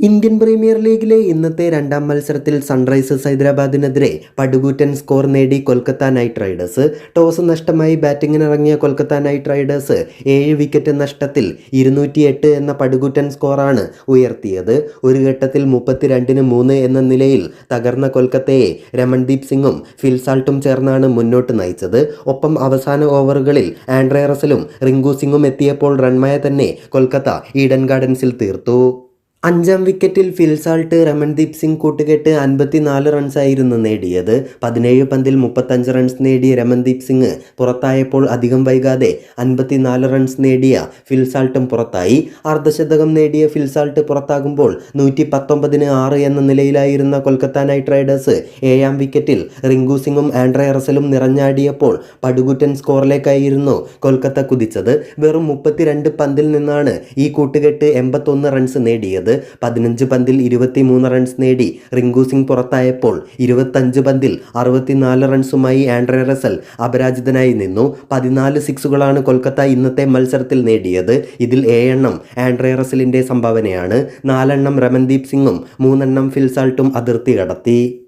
Indian premier ലീഗിലെ ഇന്നത്തെ രണ്ടാം മത്സരത്തിൽ സൺറൈസേഴ്സ് ഹൈദരാബാദിനെതിരെ പടുകൂറ്റൻ സ്കോർ നേടി കൊൽക്കത്ത നൈറ്റ് റൈഡേഴ്സ്. ടോസ് നഷ്ടമായി ബാറ്റിങ്ങിനിറങ്ങിയ കൊൽക്കത്ത നൈറ്റ് റൈഡേഴ്സ് ഏഴ് വിക്കറ്റ് നഷ്ടത്തിൽ ഇരുന്നൂറ്റിയെട്ട് എന്ന പടുകൂറ്റൻ സ്കോറാണ് ഉയർത്തിയത്. ഒരു ഘട്ടത്തിൽ മുപ്പത്തിരണ്ടിന് മൂന്ന് എന്ന നിലയിൽ തകർന്ന കൊൽക്കത്തയെ രമൺദീപ് സിംഗും ഫിൽസാൾട്ടും ചേർന്നാണ് മുന്നോട്ട് നയിച്ചത്. ഒപ്പം അവസാന ഓവറുകളിൽ ആൻഡ്രേ റസലും റിങ്കു സിംഗും എത്തിയപ്പോൾ റൺമായ തന്നെ കൊൽക്കത്ത ഈഡൻ ഗാർഡൻസിൽ തീർത്തു. അഞ്ചാം വിക്കറ്റിൽ ഫിൽസാൾട്ട് രമൺദീപ് സിംഗ് കൂട്ടുകെട്ട് അൻപത്തിനാല് റൺസായിരുന്നു നേടിയത്. പതിനേഴ് പന്തിൽ മുപ്പത്തഞ്ച് റൺസ് നേടിയ രമൺദീപ് സിംഗ് പുറത്തായപ്പോൾ അധികം വൈകാതെ അൻപത്തിനാല് റൺസ് നേടിയ ഫിൽസാൾട്ടും പുറത്തായി. അർദ്ധശതകം നേടിയ ഫിൽസാൾട്ട് പുറത്താകുമ്പോൾ നൂറ്റി പത്തൊമ്പതിന് ആറ് എന്ന നിലയിലായിരുന്ന കൊൽക്കത്ത നൈറ്റ് റൈഡേഴ്സ് ഏഴാം വിക്കറ്റിൽ റിങ്കു സിംഗും ആൻഡ്രേ റസലും നിറഞ്ഞാടിയപ്പോൾ പടുകുറ്റൻ സ്കോറിലേക്കായിരുന്നു കൊൽക്കത്ത കുതിച്ചത്. വെറും മുപ്പത്തിരണ്ട് പന്തിൽ നിന്നാണ് ഈ കൂട്ടുകെട്ട് എൺപത്തൊന്ന് റൺസ് നേടിയത്. പതിനഞ്ച് പന്തിൽ ഇരുപത്തിമൂന്ന് റൺസ് നേടി. റിങ്കു സിംഗ് പുറത്തായപ്പോൾ ഇരുപത്തഞ്ച് പന്തിൽ അറുപത്തിനാല് റൺസുമായി ആൻഡ്രേ റസൽ അപരാജിതനായി നിന്നു. പതിനാല് സിക്സുകളാണ് കൊൽക്കത്ത ഇന്നത്തെ മത്സരത്തിൽ നേടിയത്. ഇതിൽ ഏഴെണ്ണം ആൻഡ്രേ റസലിന്റെ സംഭാവനയാണ്. നാലെണ്ണം രമൻദീപ് സിംഗും മൂന്നെണ്ണം ഫിൽസാൾട്ടും അതിർത്തി കടത്തി.